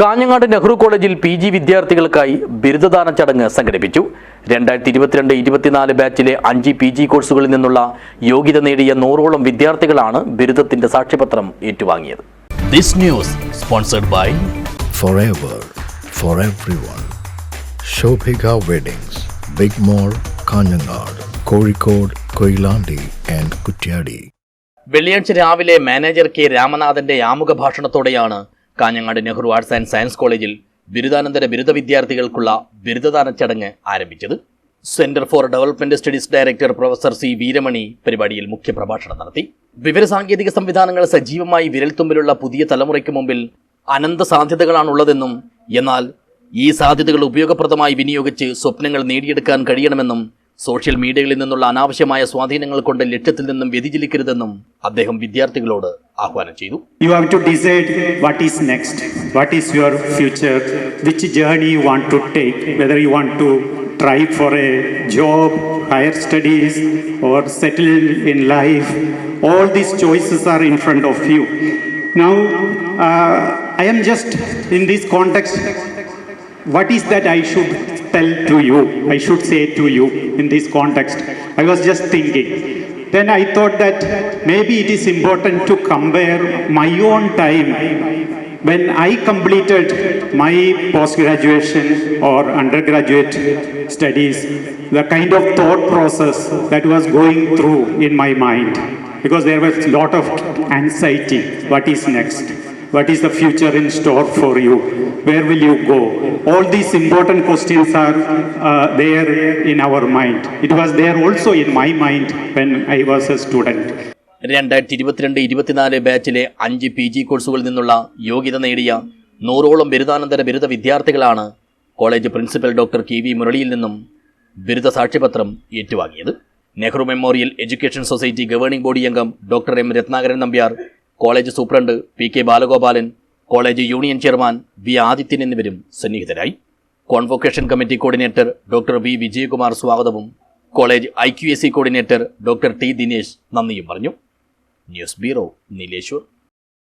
കാഞ്ഞങ്ങാട് നെഹ്റു കോളേജിൽ P G വിദ്യാർത്ഥികൾക്കായി ബിരുദദാന ചടങ്ങ് സംഘടിപ്പിച്ചു. രണ്ടായിരത്തി ഇരുപത്തിരണ്ട് ഇരുപത്തിനാല് ബാച്ചിലെ അഞ്ച് പി ജി കോഴ്സുകളിൽ നിന്നുള്ള യോഗ്യത നേടിയ നൂറോളം വിദ്യാർത്ഥികളാണ് ബിരുദത്തിന്റെ സാക്ഷ്യപത്രം ഏറ്റുവാങ്ങിയത്. This news sponsored by. വെള്ളിയാഴ്ച രാവിലെ മാനേജർ കെ രാമനാഥന്റെ ആമുഖ ഭാഷണത്തോടെയാണ് Kanhangad Nehru arts and science കോളേജിൽ ബിരുദാനന്തര ബിരുദ വിദ്യാർത്ഥികൾക്കുള്ള ബിരുദദാന ചടങ്ങ് ആരംഭിച്ചത്. Centre for development studies director professor C Veeramani പരിപാടിയിൽ മുഖ്യപ്രഭാഷണം നടത്തി. വിവരസാങ്കേതിക സംവിധാനങ്ങൾ സജീവമായി വിരൽത്തുമ്പിലുള്ള പുതിയ തലമുറയ്ക്ക് മുമ്പിൽ അനന്ത സാധ്യതകളാണുള്ളതെന്നും എന്നാൽ ഈ സാധ്യതകൾ ഉപയോഗപ്രദമായി വിനിയോഗിച്ച് സ്വപ്നങ്ങൾ നേടിയെടുക്കാൻ കഴിയണമെന്നും സോഷ്യൽ മീഡിയകളിൽ നിന്നുള്ള അനാവശ്യമായ സ്വാധീനങ്ങൾ കൊണ്ട് ലക്ഷ്യത്തിൽ നിന്നും വ്യതിചലിക്കരുതെന്നും അദ്ദേഹം വിദ്യാർത്ഥികളോട് ആഹ്വാനം ചെയ്തു You have to decide what is next, what is your future, which journey you want to take, whether you want to try for a job, higher studies, or settle in life. All these choices are in front of you. Now, uh, I am just in this context. What is that I should tell to you? I should say to you in this context. I was just thinking. Then I thought that maybe it is important to compare my own time when I completed my post graduation or undergraduate studies, the kind of thought process that was going through in my mind. Because there was a lot of anxiety. What is next? What is the future in store for you? Where will you go? All these important questions are uh, there in our mind. It was there also in my mind when I was a student. രണ്ടായിരത്തി ഇരുപത്തിരണ്ട് ഇരുപത്തിനാല് ബാച്ചിലെ അഞ്ച് P G കോഴ്സുകളിൽ നിന്നുള്ള യോഗ്യത നേടിയ നൂറോളം ബിരുദാനന്തര ബിരുദ വിദ്യാർത്ഥികളാണ് college principal doctor K V മുരളിയിൽ നിന്നും ബിരുദ സാക്ഷ്യപത്രം ഏറ്റുവാങ്ങിയത് Nehru memorial education society governing body അംഗം doctor M Ratnakaran Nambiar college superintendent P K Balagopalan college union chairman V Adithyan എന്നിവരും സന്നിഹിതരായി. Convocation committee coordinator doctor V Vijayakumar സ്വാഗതവും college I Q S C coordinator doctor T Dinesh നന്ദിയും പറഞ്ഞു. News bureau Nileshwar.